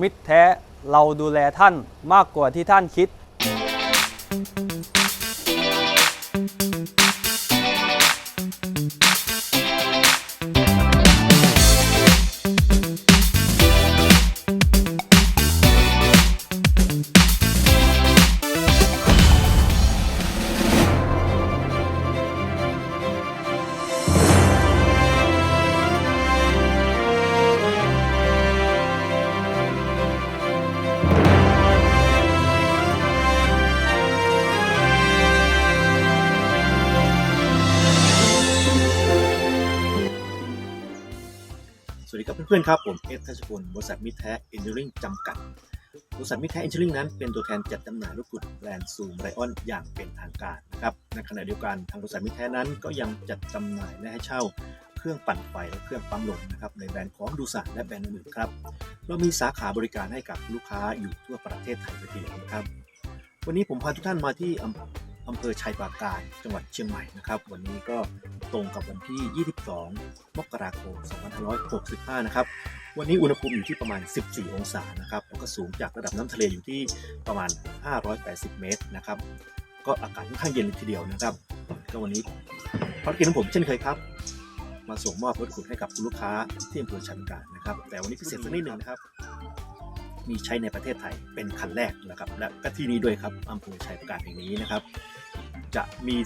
มิตรแท้เราดูแลท่านมากกว่าที่ท่านคิด สวับเพื่อนๆครับผมเอฟทัชพลบริษัทมิแท้เอนจิเนียริงจำกัด บริษัทมิแท้เอนจิเนียริงนั้นเป็นตัวแทนจัดจำหน่ายรถกุดแบรนด์ซูมไรออนอย่างเป็นทางการนะครับในขณะเดียวกันทางบริษัทมิแท้นั้นก็ยังจัดจำหน่ายและให้เช่าเครื่องปั่นไฟและเครื่องปั๊มลมนะครับในแบรนด์ของดูสะและแบรนด์อื่นๆครับเรามีสาขาบริการให้กับลูกค้าอยู่ทั่วประเทศไทยเลยทีเดียวนะครับ วันนี้ผมพาทุกท่านมาที่ อำเภอชัยปราการจังหวัดเชียงใหม่นะครับ วันนี้ก็ตรงกับวันที่ 22 มกราคม 2565 นะครับ วันนี้อุณหภูมิอยู่ที่ประมาณ 14 องศานะครับแล้วก็สูงจากระดับน้ำทะเลอยู่ที่ประมาณ 580 เมตรนะครับ ก็อากาศค่อนข้างเย็นเลยทีเดียวนะครับ ก็วันนี้ภารกิจของผมเช่นเคยครับ มาส่งมอบรถขุดให้กับลูกค้าที่อำเภอชัยปราการนะครับ แต่วันนี้พิเศษสักนิดหนึ่งนะครับมีใช้ในประเทศไทยเป็นคันแรกนะครับ และก็ที่นี้ด้วยครับอำเภอชัยปราการแห่งนี้นะครับ จะมี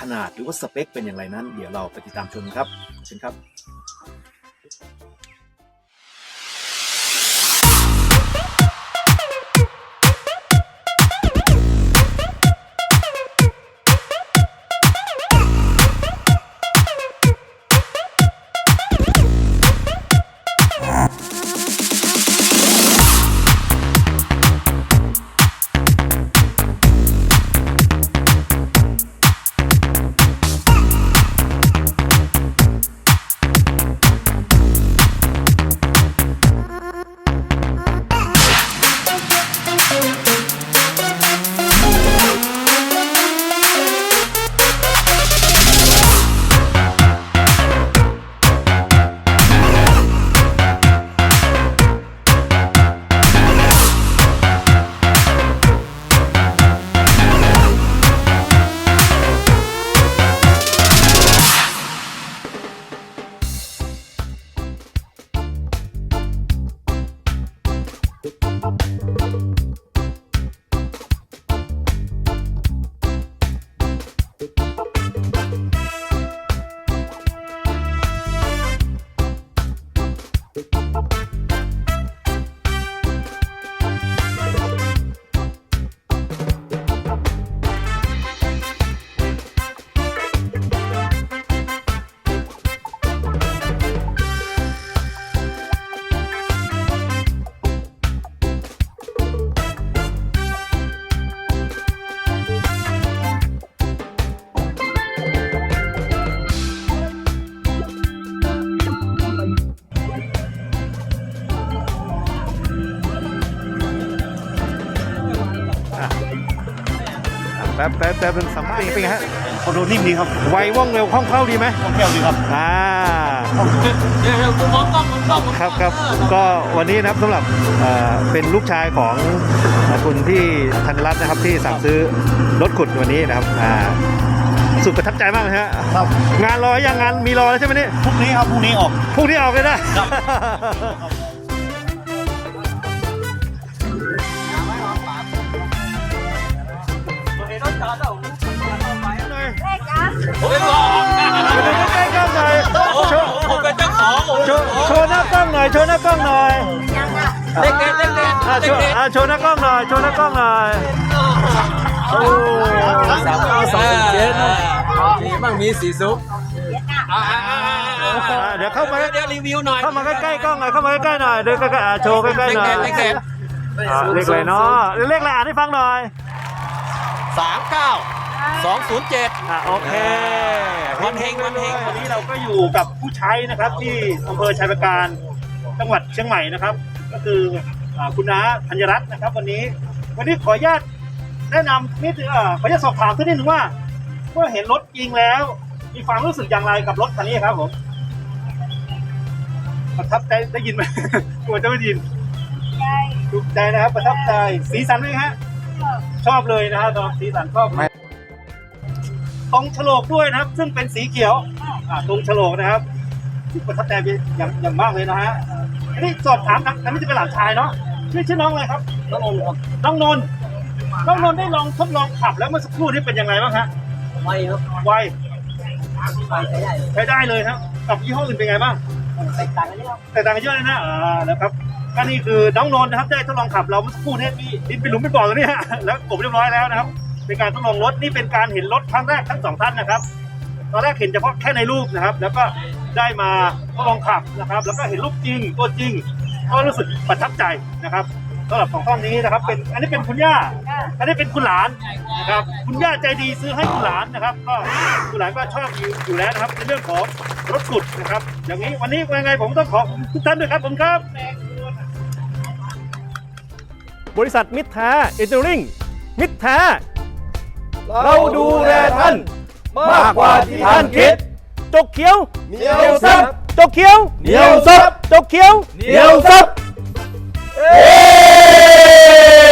ขนาดหรือว่าสเปคเป็นอย่างไรนั้น เดี๋ยวเราไปติดตามชมครับเชิญครับ แป๊บแป๊บแป๊บเป็นสัมภาษณ์เป็นไงฮะคอนโดนิ่มดีครับไวว่องเร็วคล่องแคล่วดีไหมท่องเที่ยวดีครับอ่าครับครับก็วันนี้นะครับสำหรับเอ่อเป็นลูกชายของเอ่อคุณพี่ธันรัตน์นะครับที่สั่งซื้อรถขุดวันนี้นะครับอ่าสุดประทับใจมากเลยฮะครับงานรอยังงานมีรอแล้วใช่ไหมเนี่ยพรุ่งนี้ครับพรุ่งนี้ออก พรุ่งนี้ออกเลยนะ ใกล้ๆกล้องหน่อยโชว์ผมเป็นเจ้าของผมโชว์โชว์หน้ากล้องหน่อยโชว์หน้ากล้องหน่อยเด็กเด็กเด็กเด็กอะโชว์อะโชว์หน้ากล้องหน่อยโชว์หน้ากล้องหน่อยโอ้สามสองเจ็ดมีบ้างมีสีซุปอะเดี๋ยวเข้ามาเดี๋ยวรีวิวหน่อยเข้ามาใกล้ๆกล้องหน่อยเข้ามาใกล้ๆหน่อยเดินใกล้ๆอะโชว์ใกล้ๆหน่อยเด็กเด็กอะเลขอะไรเนาะเลขอะไรอ่านให้ฟังหน่อย สามเก้าสองศูนย์เจ็ดอะโอเค วันเฮงวันเฮงวันนี้เราก็อยู่กับผู้ใช้นะครับที่อำเภอชัยประการจังหวัดเชียงใหม่นะครับ ก็คืออ่าคุณน้าธัญรัตน์นะครับ วันนี้ วันนี้ขออนุญาตแนะนำนิดนึงอ่าขออนุญาตสอบถามสักนิดนึงว่าเมื่อเห็นรถจริงแล้ว มีความรู้สึกอย่างไรกับรถคันนี้ครับผมประทับใจได้ยินไหม กลัวจะไม่ได้ยินใจถูกใจนะครับประทับใจสีสันไหมฮะ ชอบเลยนะฮะตอนสีสันชอบไม่ ตรงฉลกด้วยนะครับ ซึ่งเป็นสีเขียวอ่าตรงฉลกนะครับประทับใจอย่างอย่างมากเลยนะฮะอันนี้สอบถามครับอันนี้จะเป็นหลานชายเนาะชื่อชื่อน้องอะไรครับน้องนนท์ครับน้องนนท์น้องนนท์ได้ลองทดลองขับแล้วเมื่อสักครู่นี้เป็นยังไงบ้างฮะไม่ครับไวไปใช้ได้เลยใช้ได้เลยครับ กับยี่ห้ออื่นเป็นไงบ้าง ไปต่างกันเยอะแตกต่างกันเยอะเลยนะอ่าแล้วครับ ก็นี่คือน้องนนท์นะครับ ได้ทดลองขับเราเมื่อสักครู่นี้มีดินเป็นหลุมเป็นบ่อตรงนี้ฮะแล้วกบเรียบร้อยแล้วนะครับเป็นการทดลองรถนี่เป็นการเห็นรถครั้งแรกทั้งสองท่านนะครับ ตอนแรกเห็นเฉพาะแค่ในรูปนะครับ แล้วก็ได้มาทดลองขับนะครับ แล้วก็เห็นรูปจริงตัวจริง ก็รู้สึกประทับใจนะครับสำหรับของท่านนี้นะครับ เป็นอันนี้เป็นคุณย่า อันนี้เป็นคุณหลานนะครับ คุณย่าใจดีซื้อให้คุณหลานนะครับ ก็คุณหลานก็ชอบอยู่อยู่แล้วนะครับในเรื่องของรถขุดนะครับ อย่างนี้วันนี้ยังไงผมต้องขอบคุณทุกท่านด้วยครับผมครับ บริษัทมิตรแท้เอเจอริงมิตรแท้ เราดูแลท่าน มากกว่าที่ท่านคิด จกเขียวเหนียวซับจกเขียวเหนียวซับจกเขียวเหนียวซับเอ๊